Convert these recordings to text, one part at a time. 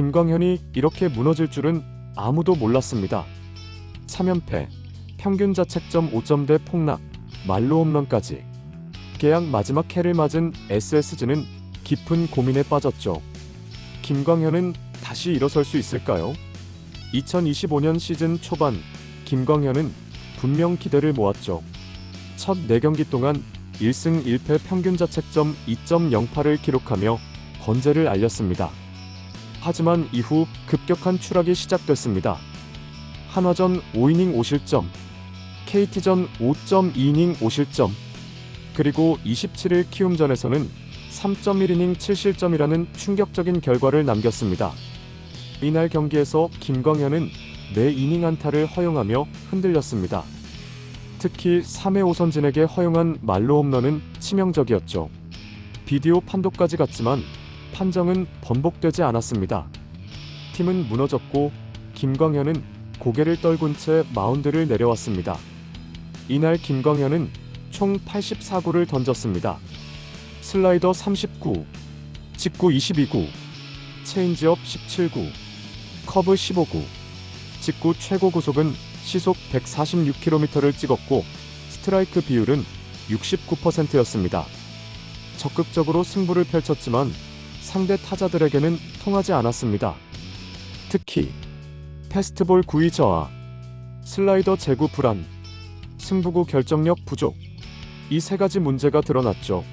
김광현이 이렇게 무너질 줄은 아무도 몰랐습니다. 3연패, 평균 자책점 5점대 폭락, 말로 홈런까지. 계약 마지막 해를 맞은 SSG는 깊은 고민에 빠졌죠. 김광현은 다시 일어설 수 있을까요? 2025년 시즌 초반 김광현은 분명 기대를 모았죠. 첫 4경기 동안 1승 1패 평균 자책점 2.08을 기록하며 번제를 알렸습니다. 하지만 이후 급격한 추락이 시작됐습니다. 한화전 5이닝 5실점, KT전 5.2이닝 5실점, 그리고 27일 키움전에서는 3.1이닝 7실점이라는 충격적인 결과를 남겼습니다. 이날 경기에서 김광현은 4이닝 안타를 허용하며 흔들렸습니다. 특히 3회 오선진에게 허용한 말로 홈런은 치명적이었죠. 비디오 판독까지 갔지만 판정은 번복되지 않았습니다. 팀은 무너졌고 김광현은 고개를 떨군 채 마운드를 내려왔습니다. 이날 김광현은 총 84구를 던졌습니다. 슬라이더 39, 직구 22구, 체인지업 17구, 커브 15구, 직구 최고 구속은 시속 146km를 찍었고 스트라이크 비율은 69%였습니다. 적극적으로 승부를 펼쳤지만 상대 타자들에게는 통하지 않았습니다. 특히 패스트볼 구위 저하, 슬라이더 제구 불안, 승부구 결정력 부족 이 세 가지 문제가 드러났죠.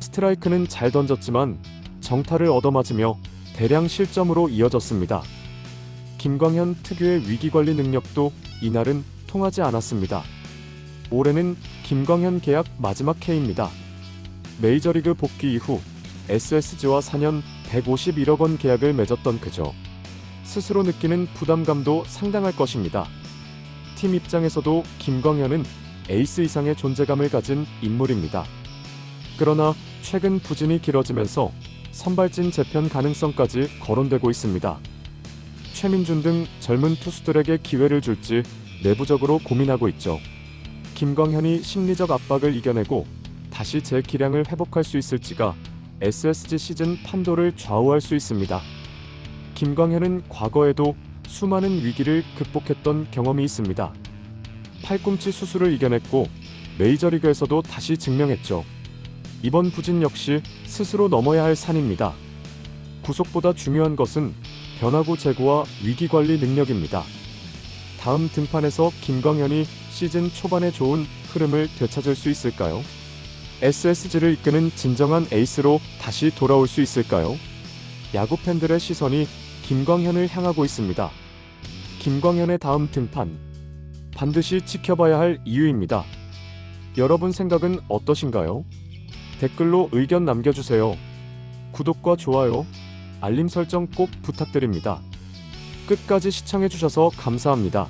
스트라이크는 잘 던졌지만 정타를 얻어맞으며 대량 실점으로 이어졌습니다. 김광현 특유의 위기 관리 능력도 이날은 통하지 않았습니다. 올해는 김광현 계약 마지막 해입니다. 메이저리그 복귀 이후 SSG와 4년 151억 원 계약을 맺었던 그죠. 스스로 느끼는 부담감도 상당할 것입니다. 팀 입장에서도 김광현은 에이스 이상의 존재감을 가진 인물입니다. 그러나 최근 부진이 길어지면서 선발진 재편 가능성까지 거론되고 있습니다. 최민준 등 젊은 투수들에게 기회를 줄지 내부적으로 고민하고 있죠. 김광현이 심리적 압박을 이겨내고 다시 제 기량을 회복할 수 있을지가 SSG 시즌 판도를 좌우할 수 있습니다. 김광현은 과거에도 수많은 위기를 극복했던 경험이 있습니다. 팔꿈치 수술을 이겨냈고 메이저리그에서도 다시 증명했죠. 이번 부진 역시 스스로 넘어야 할 산입니다. 구속보다 중요한 것은 변화구 제고와 위기 관리 능력입니다. 다음 등판에서 김광현이 시즌 초반에 좋은 흐름을 되찾을 수 있을까요? SSG를 이끄는 진정한 에이스로 다시 돌아올 수 있을까요? 야구 팬들의 시선이 김광현을 향하고 있습니다. 김광현의 다음 등판 반드시 지켜봐야 할 이유입니다. 여러분 생각은 어떠신가요? 댓글로 의견 남겨주세요. 구독과 좋아요, 알림 설정 꼭 부탁드립니다. 끝까지 시청해주셔서 감사합니다.